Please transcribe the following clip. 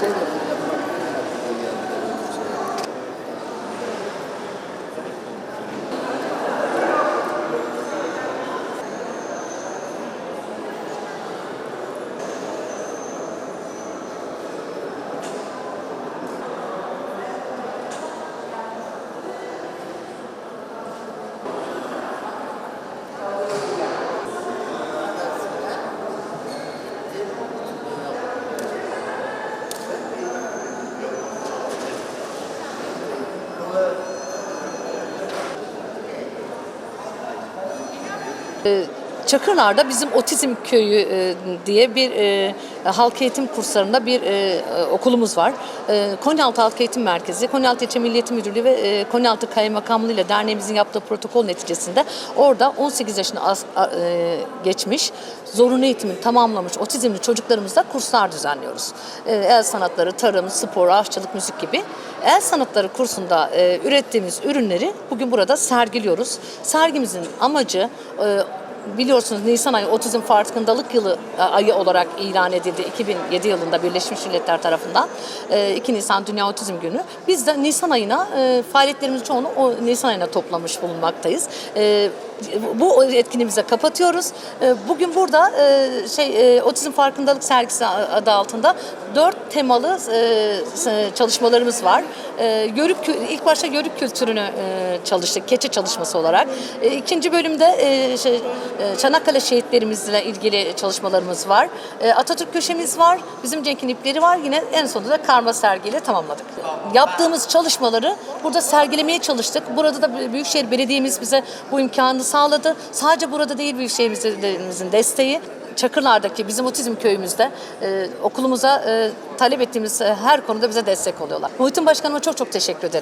せる Ee, Çakırlar'da bizim Otizm Köyü e, diye bir e, halk eğitim kurslarında bir e, okulumuz var. E, Konyaaltı Halk Eğitim Merkezi, Konyaaltı İlçe Milli Müdürlüğü ve e, Konyaaltı Kaymakamlığı ile derneğimizin yaptığı protokol neticesinde orada 18 yaşını geçmiş, zorunlu eğitimini tamamlamış otizmli çocuklarımızla kurslar düzenliyoruz. El sanatları, tarım, spor, aşçılık, müzik gibi. El sanatları kursunda ürettiğimiz ürünleri bugün burada sergiliyoruz. Sergimizin amacı Biliyorsunuz Nisan ayı otizm farkındalık yılı e, ayı olarak ilan edildi 2007 yılında Birleşmiş Milletler tarafından. E, 2 Nisan Dünya Otizm Günü. Biz de Nisan ayına e, faaliyetlerimizin çoğunu o Nisan ayına toplamış bulunmaktayız. Bu etkinliğimizi kapatıyoruz. E, Bugün burada e, şey e, otizm farkındalık sergisi adı altında dört temalı e, çalışmalarımız var. Yörük kü- ilk başta yörük kültürünü çalıştık keçe çalışması olarak. İkinci bölümde şey, Çanakkale şehitlerimizle ilgili çalışmalarımız var. Atatürk köşemiz var. Bizim Cenk'in ipleri var. Yine en sonunda da karma sergiyle tamamladık. Yaptığımız çalışmaları burada sergilemeye çalıştık. Burada da Büyükşehir Belediye'miz bize bu imkanı sağladı. Sadece burada değil Büyükşehir'imizin desteği. Çakırlar'daki bizim otizm köyümüzde e, okulumuza e, talep ettiğimiz e, her konuda bize destek oluyorlar. Muhittin Başkanıma çok çok teşekkür ederim.